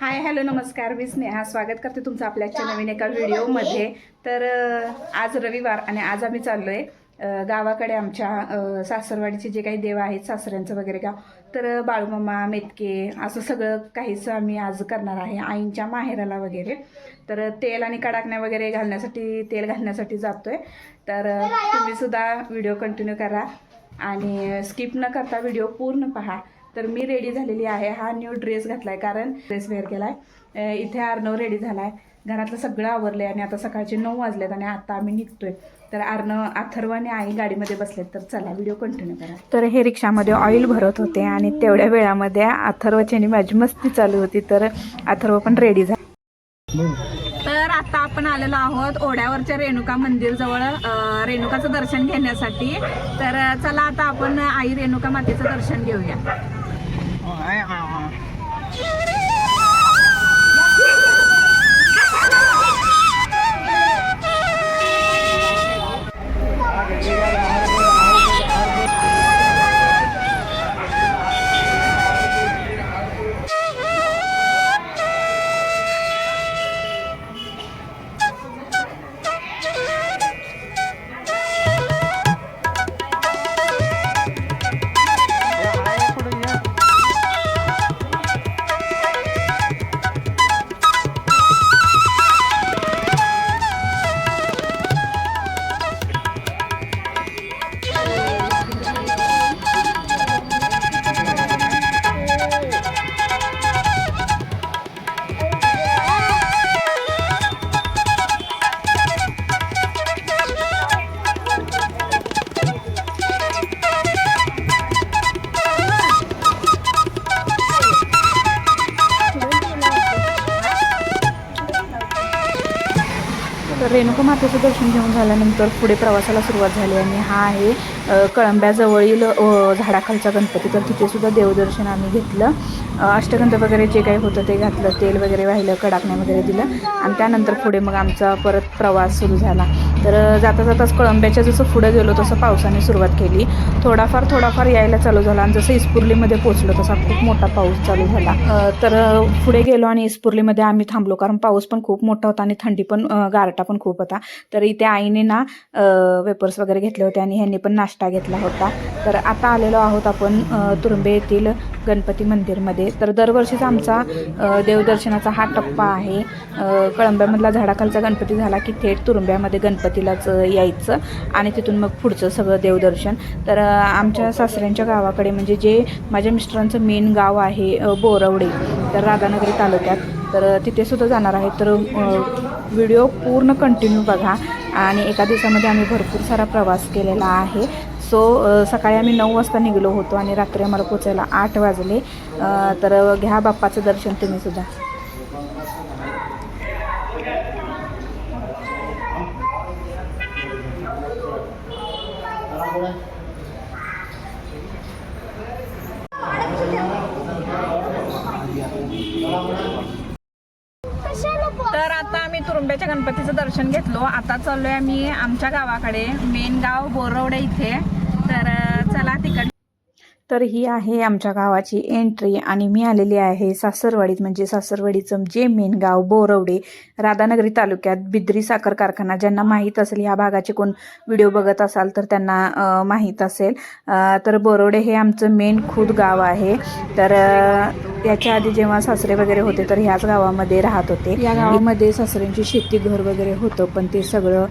Hi hello नमस्कार. मी स्नेहा. स्वागत करते तुमचं आपल्याच्या नवीन एका व्हिडिओमध्ये. तर आज रविवार आणि आज आम्ही चाललो आहे गावाकडे आमच्या सासरवाडीचे जे काही देव आहेत सासऱ्यांचं वगैरे गाव तर बाळूमामा मेतके असं सगळं काहीच आम्ही आज करणार आहे आईंच्या माहेराला वगैरे. तर तेल आणि कडाकण्या वगैरे घालण्यासाठी तेल घालण्यासाठी जातोय. तर तुम्हीसुद्धा व्हिडिओ कंटिन्यू करा आणि स्किप न करता व्हिडिओ पूर्ण पहा. तर मी रेडी झालेली आहे. हा न्यू ड्रेस घातलाय कारण ड्रेस वेअर केलाय. अ, इथे अर्णव रेडी झालाय. घरातलं सगळं आवरलंय आणि आता सकाळचे नऊ वाजलेत आणि आता आम्ही निघतोय. तर अर्णव अथर्व आणि आई गाडीमध्ये बसलेत. तर चला व्हिडिओ कंटिन्यू करा. तर हे रिक्षामध्ये ऑइल भरत होते आणि तेवढ्या वेळामध्ये अथर्वची आणि माझी मस्ती चालू होती. तर अथर्व पण रेडी झाला. तर आता आपण आलेलो आहोत ओढ्यावरच्या रेणुका मंदिर जवळ रेणुकाचं दर्शन घेण्यासाठी. तर चला आता आपण आई रेणुका मातेचं दर्शन घेऊया. तर रेणुका मातेचं दर्शन घेऊन झाल्यानंतर पुढे प्रवासाला सुरुवात झाली आणि हा आहे कळंब्याजवळील झाडाखालचा गणपती. तर तिथेसुद्धा देवदर्शन आम्ही घेतलं. अष्टगंध वगैरे जे काही होतं ते घातलं. तेल वगैरे वाहिलं कडाकण्या वगैरे दिलं. आणि त्यानंतर पुढे मग आमचा परत प्रवास सुरू झाला. तर जाता जाताच कळंब्याच्या जसं पुढं गेलो तसं पावसाने सुरुवात केली. थोडाफार थोडाफार यायला चालू झाला. आणि जसं इस्पुर्लीमध्ये पोचलो तसा खूप मोठा पाऊस चालू झाला. तर पुढे गेलो आणि इस्पुर्लीमध्ये आम्ही थांबलो. कारण पाऊस पण खूप मोठा होता आणि थंडी पण गारटा पण खूप होता. तर इथे आईने ना वेपर्स वगैरे घेतले होते आणि ह्यांनी पण नाश्ता घेतला होता. तर आता आलेलो आहोत आपण तुरुंबे येथील गणपती मंदिरमध्ये. तर दरवर्षीचा आमचा देवदर्शनाचा हा टप्पा आहे. कळंब्यामधला झाडाखालचा गणपती झाला की थेट तुरुंब्यामध्ये गणपतीलाच यायचं आणि तिथून मग पुढचं सगळं देवदर्शन. तर आमच्या सासऱ्यांच्या गावाकडे म्हणजे जे माझ्या मिस्टरांचं मेन गाव आहे बोरवडे तर राधानगरी तालुक्यात तर तिथेसुद्धा जाणार आहे. तर व्हिडिओ पूर्ण कंटिन्यू बघा. आणि एका दिवसामध्ये आम्ही भरपूर सारा प्रवास केलेला आहे. सो सकाळी आम्ही नऊ वाजता निघलो होतो आणि रात्री आम्हाला पोचायला आठ वाजले. तर घ्या बाप्पाचं दर्शन तुम्ही सुद्धा. तर आता आम्ही तुरुंब्याच्या गणपतीचं दर्शन घेतलो. आता चाललोय आम्ही आमच्या गावाकडे. मेन गाव बोरवडे इथे. तर चला तिकडे तर ही आहे आमच्या गावाची एंट्री आणि मी आलेली आहे सासरवाडीत. म्हणजे सासरवाडीचं जे मेन गाव बोरवडे राधानगरी तालुक्यात बिद्री साखर कारखाना. ज्यांना माहीत असेल ह्या भागाचे कोण व्हिडिओ बघत असाल तर त्यांना माहीत असेल. तर बोरवडे हे आमचं मेन खुद गाव आहे. तर याच्या आधी जेव्हा सासरे वगैरे होते तर ह्याच गावामध्ये राहत होते. या गावामध्ये सासऱ्यांची शेती घर वगैरे होतं पण ते सगळं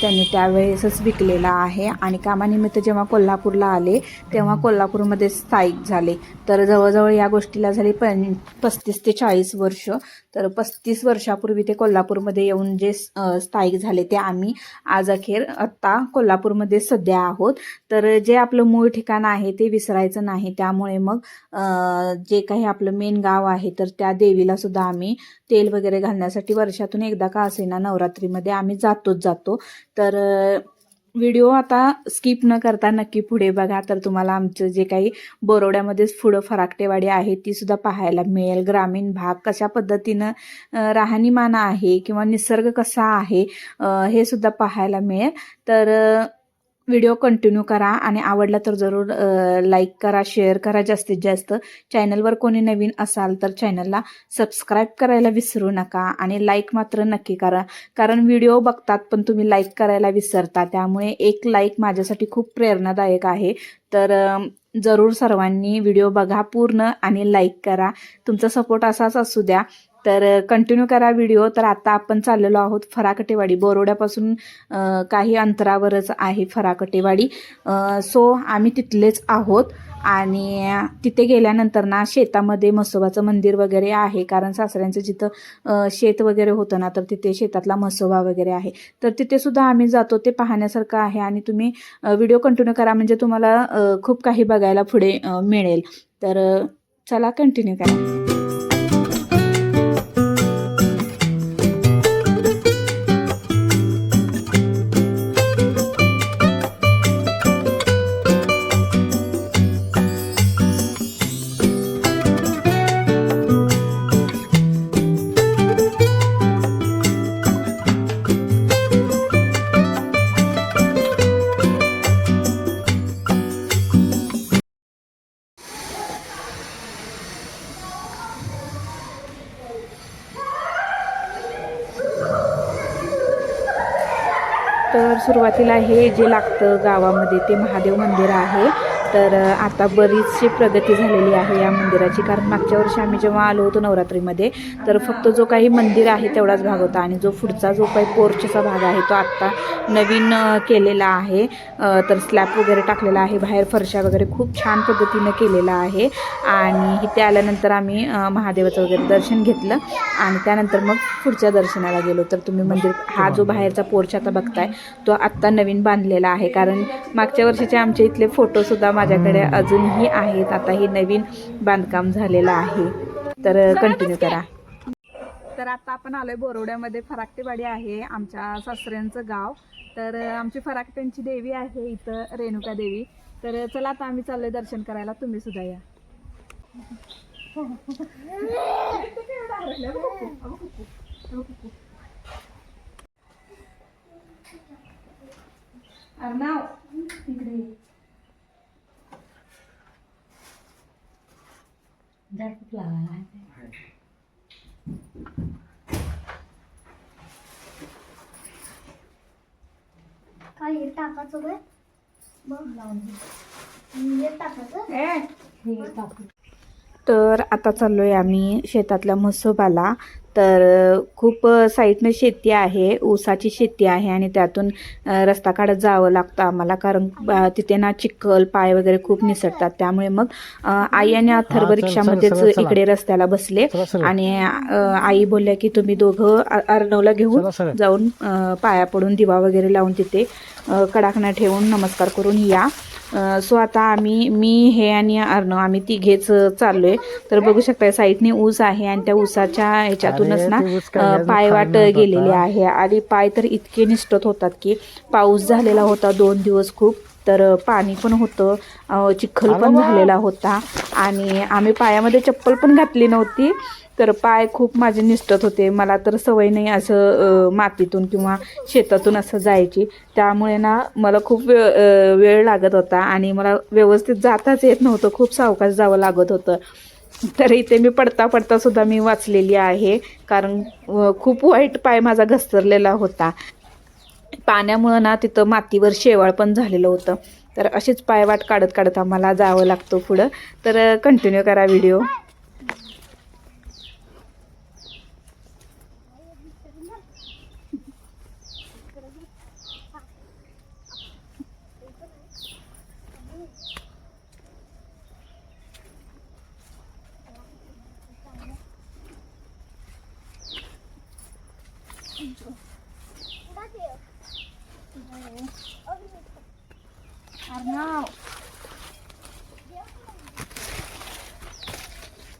त्यांनी त्यावेळेसच विकलेलं आहे. आणि कामानिमित्त जेव्हा कोल्हापूरला आले तेव्हा कोल्हापूरमध्ये स्थायिक झाले. तर जवळजवळ या गोष्टीला झाली पण पस्तीस ते चाळीस वर्ष. तर पस्तीस वर्षापूर्वी ते कोल्हापूरमध्ये येऊन जे स्थायिक झाले ते आम्ही आज अखेर आत्ता कोल्हापूरमध्ये सध्या आहोत. तर जे आपलं मूळ ठिकाण आहे ते विसरायचं नाही. त्यामुळे मग जे काही आपलं मेन गाव आहे तर त्या देवीला सुद्धा आम्ही तेल वगैरे घालण्यासाठी वर्षातून एकदा का असेना नवरात्रीमध्ये आम्ही जातोच जातो. तर व्हिडिओ आता स्किप न करता नक्की पुढे बघा. तर तुम्हाला आमचं जे काही बरोड्यामध्येच पुढं फराकटेवाडी आहे ती सुद्धा पाहायला मिळेल. ग्रामीण भाग कशा पद्धतीनं राहणीमान आहे किंवा निसर्ग कसा आहे हे सुद्धा पाहायला मिळेल. तर व्हिडिओ कंटिन्यू करा आणि आवडला तर जरूर लाईक करा शेअर करा जास्तीत जास्त. चॅनलवर कोणी नवीन असाल तर चॅनलला सबस्क्राईब करायला विसरू नका आणि लाईक मात्र नक्की करा. कारण व्हिडिओ बघतात पण तुम्ही लाईक करायला विसरता. त्यामुळे एक लाईक माझ्यासाठी खूप प्रेरणादायक आहे. तर जरूर सर्वांनी व्हिडिओ बघा पूर्ण आणि लाईक करा. तुमचा सपोर्ट असाच असू द्या. तर कंटिन्यू करा व्हिडिओ तर आता आपण चाललेलो आहोत फराकटेवाडी. बोरोड्यापासून काही अंतरावरच आहे फराकटेवाडी. सो आम्ही तिथलेच आहोत. आणि तिथे गेल्यानंतर ना शेतामध्ये म्हसोबाचं मंदिर वगैरे आहे. कारण सासऱ्यांचं जिथं शेत वगैरे होतं ना तर तिथे शेतातला म्हसोबा वगैरे आहे. तर तिथे सुद्धा आम्ही जातो. ते पाहण्यासारखं आहे. आणि तुम्ही व्हिडिओ कंटिन्यू करा. म्हणजे तुम्हाला खूप काही बघायला पुढे मिळेल. तर चला कंटिन्यू करा. सुरुवातीला हे जे लागतं गावामध्ये ते महादेव मंदिर आहे. तर आता बरीचशी प्रगती झालेली आहे या मंदिराची. कारण मागच्या वर्षी आम्ही जेव्हा आलो होतो नवरात्रीमध्ये तर फक्त जो काही मंदिर आहे तेवढाच भाग होता. आणि जो पुढचा जो काही पोर्चचा भाग आहे तो आत्ता नवीन केलेला आहे. तर स्लॅब वगैरे टाकलेला आहे बाहेर फरशा वगैरे खूप छान पद्धतीनं केलेला आहे. आणि इथे आल्यानंतर आम्ही महादेवाचं वगैरे दर्शन घेतलं. आणि त्यानंतर मग पुढच्या दर्शनाला गेलो. तर तुम्ही मंदिर हा जो बाहेरचा पोर्च आता बघताय तो आत्ता नवीन बांधलेला आहे. कारण मागच्या वर्षीचे आमच्या इथले फोटोसुद्धा माझ्याकडे अजूनही आहेत. आता हे नवीन बांधकाम झालेलं आहे. तर कंटिन्यू करा. तर आता आपण आलोय बोरवड्यामध्ये. फराकटेवाडी आहे आमच्या सासऱ्यांचं गाव. तर आमची फराकट्यांची देवी आहे इथं रेणुका देवी. तर चला आता आम्ही चाललोय दर्शन करायला. तुम्ही सुद्धा या. अर्नाव इकडे ये. काय हे टाकायचं काय बघ लावून हे टाकायचं ए, हे टाकू तर आता चाललोय आम्ही शेतातल्या म्हसोबाला. तर खूप साईडनं शेती आहे ऊसाची शेती आहे आणि त्यातून रस्ता काढत जावं लागतं आम्हाला कारण तिथे ना चिखल पाय वगैरे खूप निसटतात. त्यामुळे मग आई आणि अथर्व रिक्षामध्येच. इकडे रस्त्याला बसले आणि आई बोलल्या की तुम्ही दोघं अर्णवला घेऊन जाऊन पाया पडून दिवा वगैरे लावून तिथे कडाकणा ठेवून नमस्कार करून या. सो आता आम्ही मी हे आणि अर्णव आम्ही तिघेच चाललोय. तर बघू शकताय साईडने ऊस आहे आणि त्या ऊसाच्या ह्याच्यातूनच अरे, ना पायवाट. गेलेली आहे आणि पाय तर इतके निष्ठत होतात की पाऊस झालेला होता दोन दिवस खूप तर पाणी पण होतं चिखल पण. झालेला होता आणि आम्ही पायामध्ये चप्पल पण घातली नव्हती तर पाय खूप माझे निष्ठत होते मला तर सवय नाही असं मातीतून किंवा शेतातून असं जायची त्यामुळे ना मला खूप वे वेळ लागत होता आणि मला व्यवस्थित जाताच येत नव्हतं खूप सावकाश जावं लागत होतं तर इथे मी पडता पडता सुद्धा मी वाचलेली आहे कारण खूप वाईट पाय माझा घसरलेला होता. पाण्यामुळं ना तिथं मातीवर शेवाळ पण झालेलं होतं. तर अशीच पायवाट काढत काढत आम्हाला जावं लागतं पुढं. तर कंटिन्यू करा व्हिडिओ अर्णव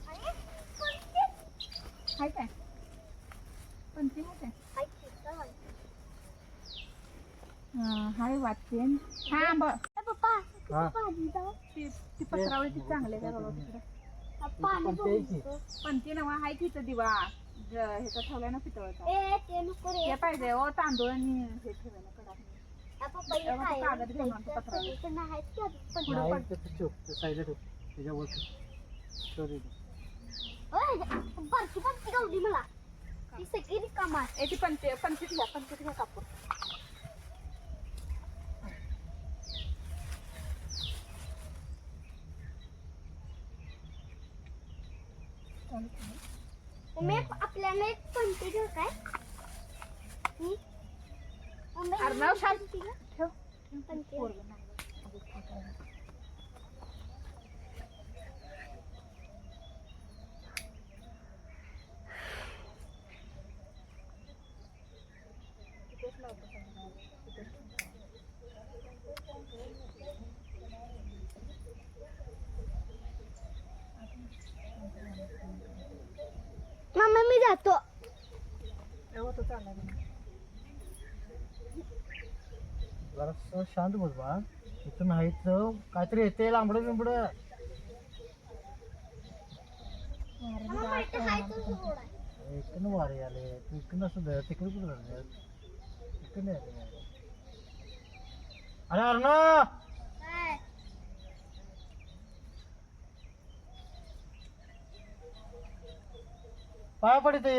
हाय काय पंथी हाय काय हा, थांब पप्पा हा. पाणी जाऊ ती ती पत्रावळी चांगले का बाबा तिकडे पाणी प्यायची. बघू. नवा हाय की इथं दिवा ज- ह्याचा ठेवलाय ना पितळाचा ए ते नको रे हे पाहिजे ओ तांदूळ आणि हे ठेवायला पप्पा हे तेव्हा कागद घेऊन आणतो आहे? पत्रावळी. ते नाही आहेत पण- नाही, त्याचं ठेव त्या साईडला ठेव त्याच्यावर ठेव ठेव तिथे. ओय, बारकी बारकी गावली याची पंचे पंचवीस घ्या पंचवीस घ्या कापूर जरा शांत बोल बा. इथं नाही तर काहीतरी येते लांबडं बिंबडं. मला इकडनं वारे आले तू इकडनं असं धर तिकडे कुठं धरले इकडनं आले अरे अरुणा काय? पाय पडते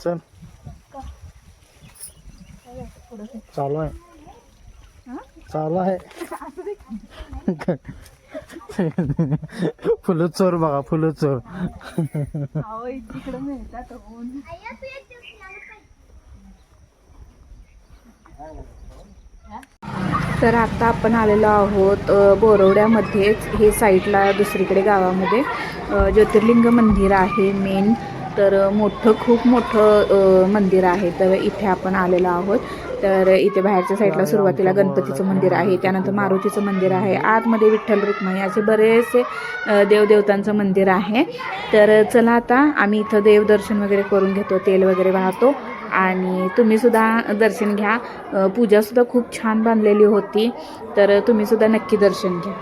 चल. चालू आहे. हं? चालू आहे. फुलं चोर बघा फुलं चोर. मिळतात ऊन. आया तू एक दिवस मला काय तर आता आपण आलेलो आहोत बोरवड्यामध्येच हे साईडला दुसरीकडे गावामध्ये. ज्योतिर्लिंग मंदिर आहे मेन तर मोठं खूप मोठं मंदिर आहे. तर इथे आपण आलेलो आहोत. तर इथे बाहेरच्या साईडला सुरुवातीला गणपतीचं मंदिर आहे त्यानंतर मारुतीचं मंदिर आहे. आतमध्ये विठ्ठल रुक्माई असे बरेचसे देवदेवतांचं मंदिर आहे. तर चला आता आम्ही इथं देवदर्शन वगैरे करून घेतो तेल वगैरे वाहतो. आणि तुम्हीसुद्धा दर्शन घ्या. पूजासुद्धा खूप छान बांधलेली होती. तर तुम्हीसुद्धा नक्की दर्शन घ्या.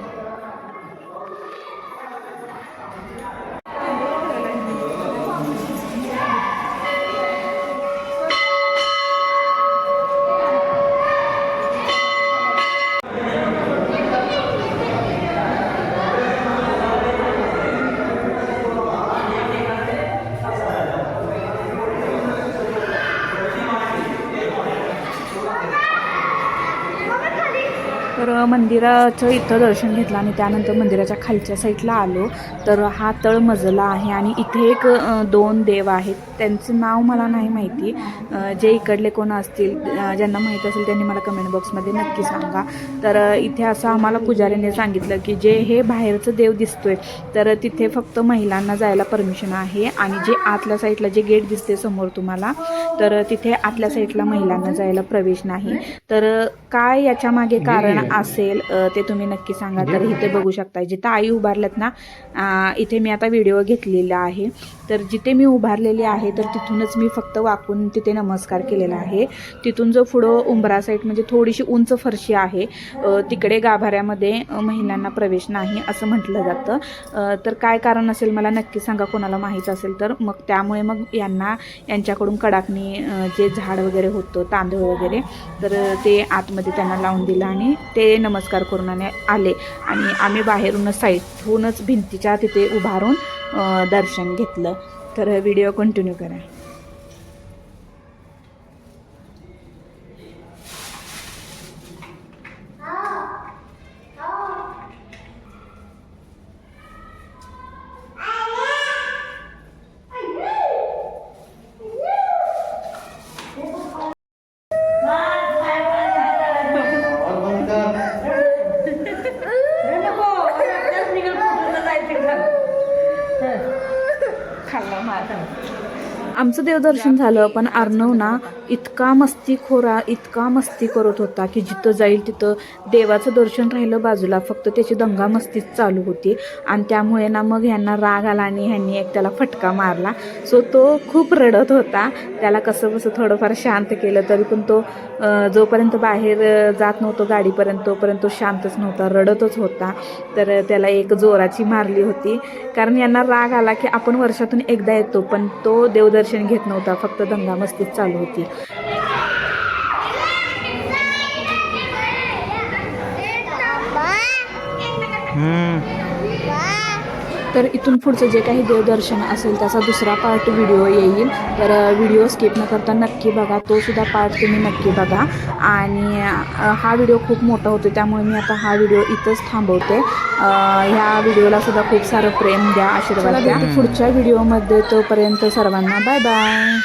मंदिराचं इथं दर्शन घेतलं आणि त्यानंतर मंदिराच्या खालच्या साईडला आलो. तर हा तळ मजला आहे आणि इथे एक दोन देव आहेत. त्यांचं नाव मला नाही माहिती. जे इकडले कोण असतील ज्यांना माहीत असेल त्यांनी मला कमेंट बॉक्समध्ये नक्की सांगा. तर इथे असं आम्हाला पुजारीने सांगितलं की जे हे बाहेरचं देव दिसतोय तर तिथे फक्त महिलांना जायला परमिशन आहे आणि जे आतल्या साईडला जे गेट दिसते समोर तुम्हाला तर तिथे आतल्या साईडला महिलांना जायला प्रवेश नाही. तर काय याच्या मागे कारण असेल ते तुम्ही नक्की सांगा. तर इथे बघू शकता जिथं आई उभारल्यात ना इथे मी आता व्हिडिओ घेतलेला आहे. तर जिथे मी उभारलेली आहे तर तिथूनच मी फक्त वाकून तिथे नमस्कार केलेला आहे. तिथून जो पुढं उंबरा साईड म्हणजे थोडीशी उंच फरशी आहे तिकडे गाभाऱ्यामध्ये महिलांना प्रवेश नाही असं म्हटलं जातं. तर काय कारण असेल मला नक्की सांगा कोणाला माहीत असेल तर. मग त्यामुळे मग यांना यांच्याकडून कडाकणी जे झाड वगैरे होतं तांदूळ वगैरे तर ते आतमध्ये त्यांना लावून दिलं आणि ते नमस्कार करून आणि आले. आणि आम्ही बाहेरूनच साईडहूनच भिंतीच्या तिथे उभारून दर्शन घेतलं. तर व्हिडिओ कंटिन्यू करा. देवदर्शन झालं पण अर्णव ना इतका मस्तीखोरा इतका मस्ती करत होता की जिथं जाईल तिथं देवाचं दर्शन राहिलं बाजूला फक्त त्याची दंगा मस्तीच चालू होती. आणि त्यामुळे ना मग ह्यांना राग आला आणि ह्यांनी एक त्याला फटका मारला. सो तो खूप रडत होता. त्याला कसं कसं थोडंफार शांत केलं तरी पण तो जोपर्यंत बाहेर जात नव्हतो गाडीपर्यंत तोपर्यंत तो शांतच नव्हता रडतच होता. तर त्याला एक जोराची मारली होती. कारण यांना राग आला की आपण वर्षातून एकदा येतो पण तो देवदर्शन घेत नव्हता. फक्त दंगा मस्तीच चालू होती. तर इथून पुढचं जे काही देवदर्शन असेल त्याचा दुसरा पार्ट व्हिडिओ येईल. तर व्हिडिओ स्किप न करता नक्की बघा. तो सुद्धा पार्ट तुम्ही नक्की बघा. आणि हा व्हिडिओ खूप मोठा होतो त्यामुळे मी आता हा व्हिडिओ इथंच थांबवते. ह्या व्हिडिओला सुद्धा खूप सारं प्रेम द्या आशीर्वाद द्या. पुढच्या व्हिडिओमध्ये तोपर्यंत सर्वांना बाय बाय